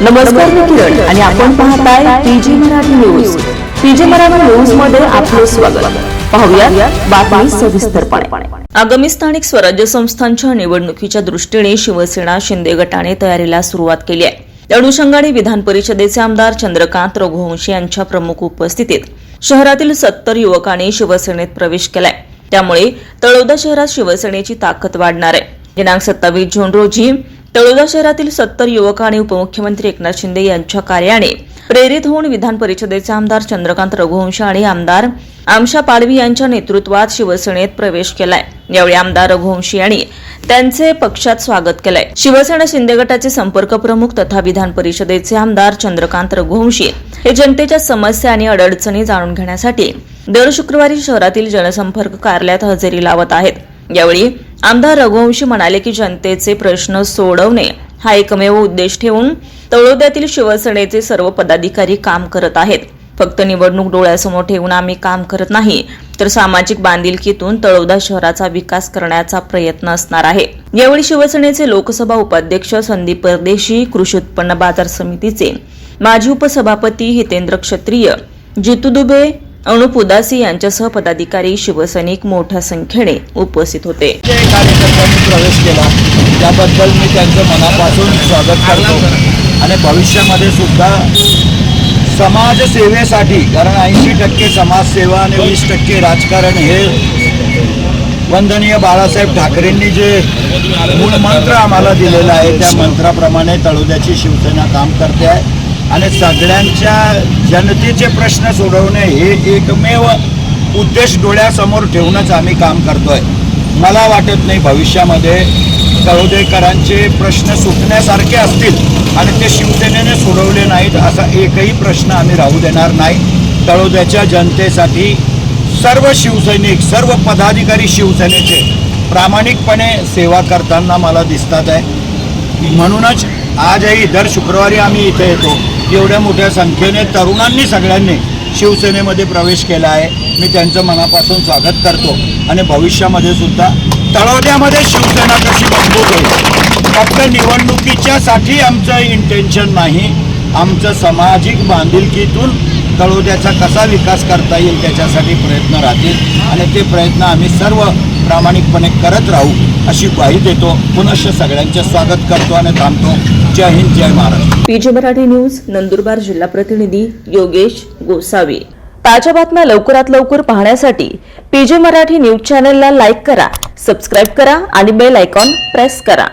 नमस्कार मी किरण आणि आपण पाहताय PG Marathi news. PG Marathi न्यूजमध्ये आपले स्वागत. पाहूया बातमी सविस्तरपणे. आगामी स्थानिक स्वराज्य संस्थांच्या निवडणुकीच्या दृष्टीने शिवसेना शिंदे गटाने तयारीला सुरुवात केली आहे. त्या अनुषंगाने विधान परिषदेचे आमदार चंद्रकांत रघुवंशी यांच्या प्रमुख उपस्थितीत शहरातील सत्तर युवकांनी शिवसेनेत प्रवेश केलाय. त्यामुळे तळोदा शहरात शिवसेनेची ताकद वाढणार आहे. दिनांक सत्तावीस जून रोजी तळोदा शहरातील सत्तर युवक आणि उपमुख्यमंत्री एकनाथ शिंदे यांच्या कार्याने प्रेरित होऊन विधान परिषदेचे आमदार चंद्रकांत रघुवंश आणि आमदार आमशा पाडवी यांच्या नेतृत्वात शिवसेनेत प्रवेश केलाय. यावेळी आमदार रघुवंशी यांनी त्यांचे पक्षात स्वागत केलंय. शिवसेना शिंदे गटाचे संपर्क प्रमुख तथा विधान परिषदेचे आमदार चंद्रकांत रघुवंशी हे जनतेच्या समस्या आणि अडचणी जाणून घेण्यासाठी दर शुक्रवारी शहरातील जनसंपर्क कार्यालयात हजेरी लावत आहेत. यावेळी आमदार रघुवंशी म्हणाले की जनतेचे प्रश्न सोडवणे हा एकमेव उद्देश ठेवून तळोद्यातील शिवसेनेचे सर्व पदाधिकारी काम करत आहेत. फक्त निवडणूक डोळ्यासमोर ठेवून आम्ही काम करत नाही तर सामाजिक बांधिलकीतून तळोदा शहराचा विकास करण्याचा प्रयत्न असणार आहे. यावेळी शिवसेनेचे लोकसभा उपाध्यक्ष संदीप परदेशी कृषी उत्पन्न बाजार समितीचे माजी उपसभापती हितेंद्र क्षत्रिय जितू दुबे अनुप उदासी यांच्यासह पदाधिकारी शिवसैनिक मोठ्या संख्येने उपस्थित होते. जे कार्यकर्त्यांनी प्रवेश केला. त्याबद्दल मी त्यांचं मनापासून स्वागत करतो. आणि भविष्यामध्ये सुद्धा समाजसेवेसाठी कारण ऐंशी टक्के समाजसेवा आणि वीस टक्के राजकारण हे वंदनीय बाळासाहेब ठाकरेंनी जे मूळ मंत्र आम्हाला दिलेला आहे त्या मंत्राप्रमाणे तळोद्याची शिवसेना काम करते आहे. आणि सगळ्यांच्या जनतेचे प्रश्न सोडवणे हे एकमेव उद्देश डोळ्यासमोर ठेवूनच आम्ही काम करतोय. मला वाटत नाही भविष्यामध्ये तळोदेकरांचे प्रश्न सुटण्यासारखे असतील आणि ते शिवसेनेने सोडवले नाहीत असा एकही प्रश्न आम्ही राहू देणार नाही. तळोद्याच्या जनतेसाठी सर्व शिवसैनिक सर्व पदाधिकारी शिवसेनेचे प्रामाणिकपणे सेवा करताना मला दिसतात आहे. म्हणूनच आजही दर शुक्रवारी आम्ही इथे येतो. एवढ्या मोठ्या संख्येने तरुणांनी सगळ्यांनी शिवसेनेमध्ये प्रवेश केला आहे. मी त्यांचं मनापासून स्वागत करतो. आणि भविष्यामध्ये सुद्धा तळोद्यामध्ये शिवसेना कशी मजबूत होईल? फक्त निवडणुकीच्यासाठी आमचं इंटेन्शन नाही. आमचं सामाजिक बांधिलकीतून तळोद्याचा कसा विकास करता येईल त्याच्यासाठी प्रयत्न राहतील. आणि ते प्रयत्न आम्ही सर्व प्रामाणिकपणे करत राहू अशी ग्वाही देतो. पुनश सगळ्यांचे स्वागत करतो आणि थांबतो. जय हिंद जय महाराष्ट्र. पीजी मराठी न्यूज नंदुरबार जिल्हा प्रतिनिधी योगेश गोसावी. ताज्या बातम्या लवकरात लवकर पाहण्यासाठी पीजे मराठी न्यूज चॅनलला लाईक करा सबस्क्राईब करा आणि बेल आयकॉन प्रेस करा.